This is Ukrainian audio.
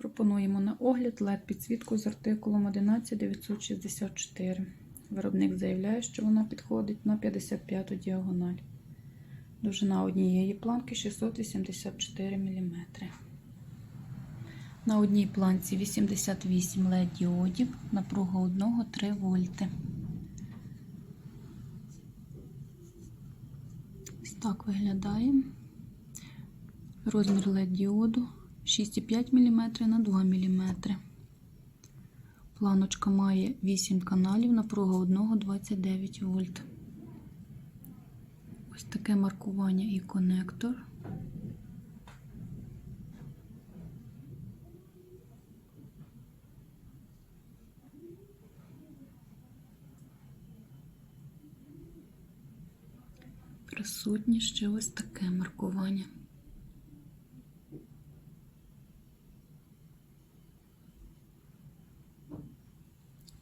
Пропонуємо на огляд LED підсвітку з артикулом 11964. Виробник заявляє, що вона підходить на 55 діагональ. Довжина однієї планки 684 мм. На одній планці 88 LED діодів, напруга 1 3 вольти. Ось так виглядає. Розмір LED діоду 6,5 мм на 2 мм. Планочка має 8 каналів, напруга 1 29 вольт. Ось таке маркування і конектор. Присутнє ще ось таке маркування.